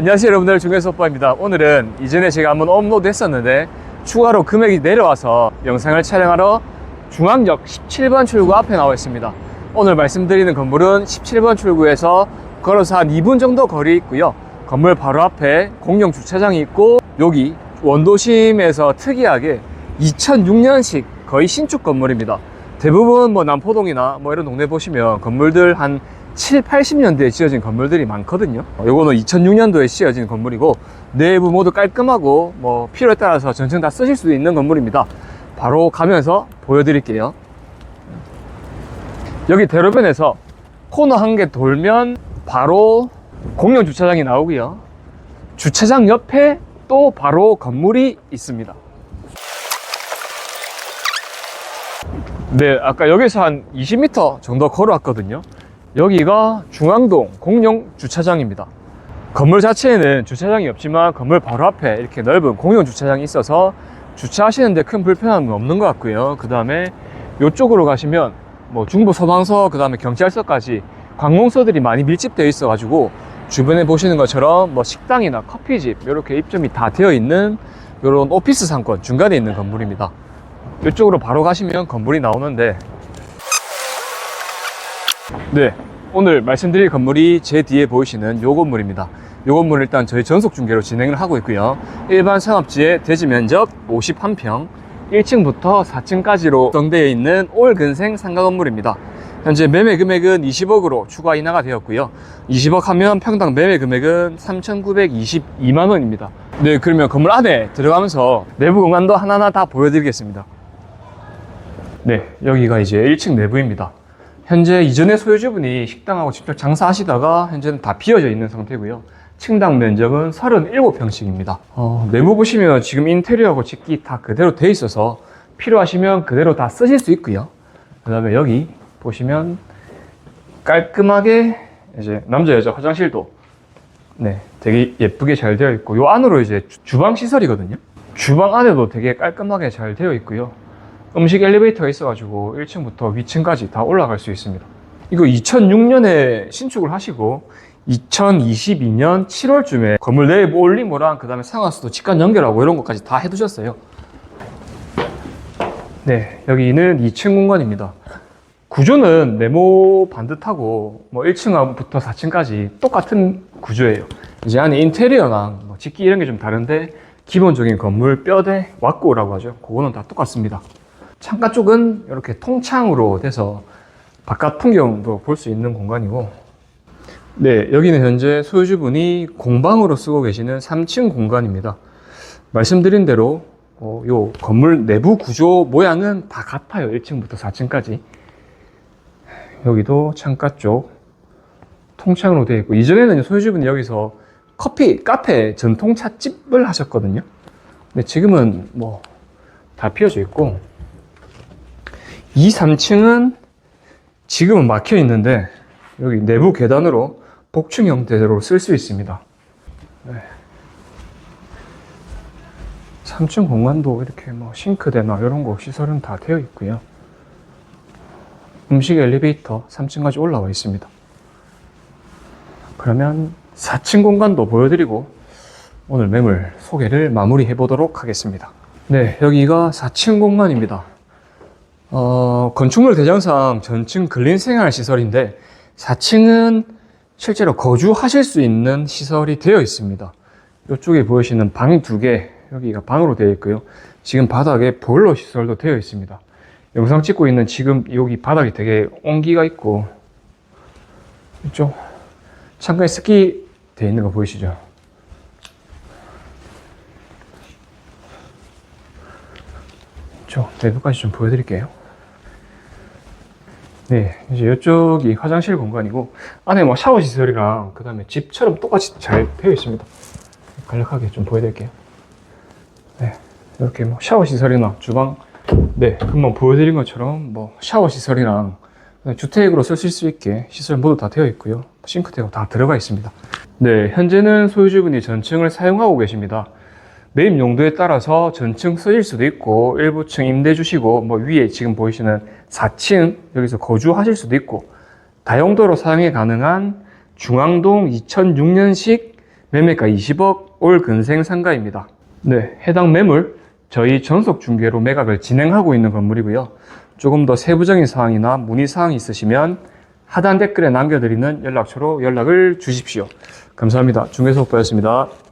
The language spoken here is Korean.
안녕하세요 여러분들. 중에서 오빠입니다. 오늘은 이전에 제가 한번 업로드 했었는데 추가로 금액이 내려와서 영상을 촬영하러 중앙역 17번 출구 앞에 나와 있습니다. 오늘 말씀드리는 건물은 17번 출구에서 걸어서 한 2분 정도 거리 있고요. 건물 바로 앞에 공용 주차장이 있고 여기 원도심에서 특이하게 2006년식 거의 신축 건물입니다. 대부분 뭐 남포동이나 뭐 이런 동네 보시면 건물들 한 7, 80년대에 지어진 건물들이 많거든요. 어, 요거는 2006년도에 지어진 건물이고 내부 모두 깔끔하고 뭐 필요에 따라서 전층 다 쓰실 수 있는 건물입니다. 바로 가면서 보여드릴게요. 여기 대로변에서 코너 한 개 돌면 바로 공용 주차장이 나오고요. 주차장 옆에 또 바로 건물이 있습니다. 네, 아까 여기서 한 20m 정도 걸어왔거든요. 여기가 중앙동 공용 주차장입니다. 건물 자체에는 주차장이 없지만 건물 바로 앞에 이렇게 넓은 공용 주차장이 있어서 주차하시는데 큰 불편함은 없는 것 같고요. 그 다음에 이쪽으로 가시면 뭐 중부 소방서, 그 다음에 경찰서까지 관공서들이 많이 밀집되어 있어 가지고 주변에 보시는 것처럼 뭐 식당이나 커피집 이렇게 입점이 다 되어 있는 이런 오피스 상권 중간에 있는 건물입니다. 이쪽으로 바로 가시면 건물이 나오는데 네 오늘 말씀드릴 건물이 제 뒤에 보이시는 요 건물입니다. 요 건물 일단 저희 전속 중개로 진행을 하고 있고요. 일반 상업지의 대지 면적 51평 1층부터 4층까지로 구성되어 있는 올 근생 상가 건물입니다. 현재 매매 금액은 20억으로 추가 인하가 되었고요. 20억 하면 평당 매매 금액은 3,922만 원입니다. 네 그러면 건물 안에 들어가면서 내부 공간도 하나하나 다 보여드리겠습니다. 네, 여기가 이제 1층 내부입니다. 현재 이전에 소유주분이 식당하고 직접 장사하시다가 현재는 다 비어져 있는 상태고요. 층당 면적은 37평씩입니다. 어, 내부 보시면 지금 인테리어하고 집기 다 그대로 돼 있어서 필요하시면 그대로 다 쓰실 수 있고요. 그 다음에 여기 보시면 깔끔하게 이제 남자 여자 화장실도 네, 되게 예쁘게 잘 되어 있고 요 안으로 이제 주- 주방 시설이거든요. 주방 안에도 되게 깔끔하게 잘 되어 있고요. 음식 엘리베이터가 있어가지고 1층부터 위층까지 다 올라갈 수 있습니다. 이거 2006년에 신축을 하시고 2022년 7월쯤에 건물 내부 올리모랑 그 다음에 상하수도 직관 연결하고 이런 것까지 다 해두셨어요. 네, 여기는 2층 공간입니다. 구조는 네모 반듯하고 뭐 1층부터 4층까지 똑같은 구조예요. 이제 안에 인테리어랑 뭐 집기 이런 게 좀 다른데 기본적인 건물 뼈대 왁구라고 하죠. 그거는 다 똑같습니다. 창가 쪽은 이렇게 통창으로 돼서 바깥 풍경도 볼 수 있는 공간이고. 네 여기는 현재 소유주분이 공방으로 쓰고 계시는 3층 공간입니다. 말씀드린 대로 어, 요 건물 내부 구조 모양은 다 같아요. 1층부터 4층까지. 여기도 창가 쪽 통창으로 되어 있고 이전에는 소유주분이 여기서 커피 카페 전통 찻집을 하셨거든요. 근데 지금은 뭐 다 피어져 있고 2, 3층은 지금은 막혀 있는데 여기 내부 계단으로 복층 형태로 쓸 수 있습니다. 네. 3층 공간도 이렇게 뭐 싱크대나 이런 거 시설은 다 되어 있고요. 음식 엘리베이터 3층까지 올라와 있습니다. 그러면 4층 공간도 보여드리고 오늘 매물 소개를 마무리해 보도록 하겠습니다. 네, 여기가 4층 공간입니다. 어, 건축물 대장상 전층 근린 생활 시설인데 4층은 실제로 거주하실 수 있는 시설이 되어 있습니다. 이쪽에 보이시는 방 두 개, 여기가 방으로 되어 있고요. 지금 바닥에 보일러 시설도 되어 있습니다. 영상 찍고 있는 지금 여기 바닥이 되게 온기가 있고 이쪽 창가에 습기 되어 있는 거 보이시죠? 저 내부까지 좀 보여드릴게요. 네, 이제 이쪽이 화장실 공간이고 안에 뭐 샤워 시설이랑 그 다음에 집처럼 똑같이 잘 되어 있습니다. 간략하게 좀 보여드릴게요. 네, 이렇게 뭐 샤워 시설이나 주방, 네, 금방 보여드린 것처럼 뭐 샤워 시설이랑 주택으로 쓰실 수 있게 시설 모두 다 되어 있고요. 싱크대가 다 들어가 있습니다. 네, 현재는 소유주분이 전층을 사용하고 계십니다. 매입 용도에 따라서 전층 쓰일 수도 있고 일부 층 임대 주시고 뭐 위에 지금 보이시는 4층 여기서 거주하실 수도 있고 다용도로 사용이 가능한 중앙동 2006년식 매매가 20억 올 근생 상가입니다. 네, 해당 매물 저희 전속 중개로 매각을 진행하고 있는 건물이고요. 조금 더 세부적인 사항이나 문의 사항이 있으시면 하단 댓글에 남겨드리는 연락처로 연락을 주십시오. 감사합니다. 중개소오빠였습니다.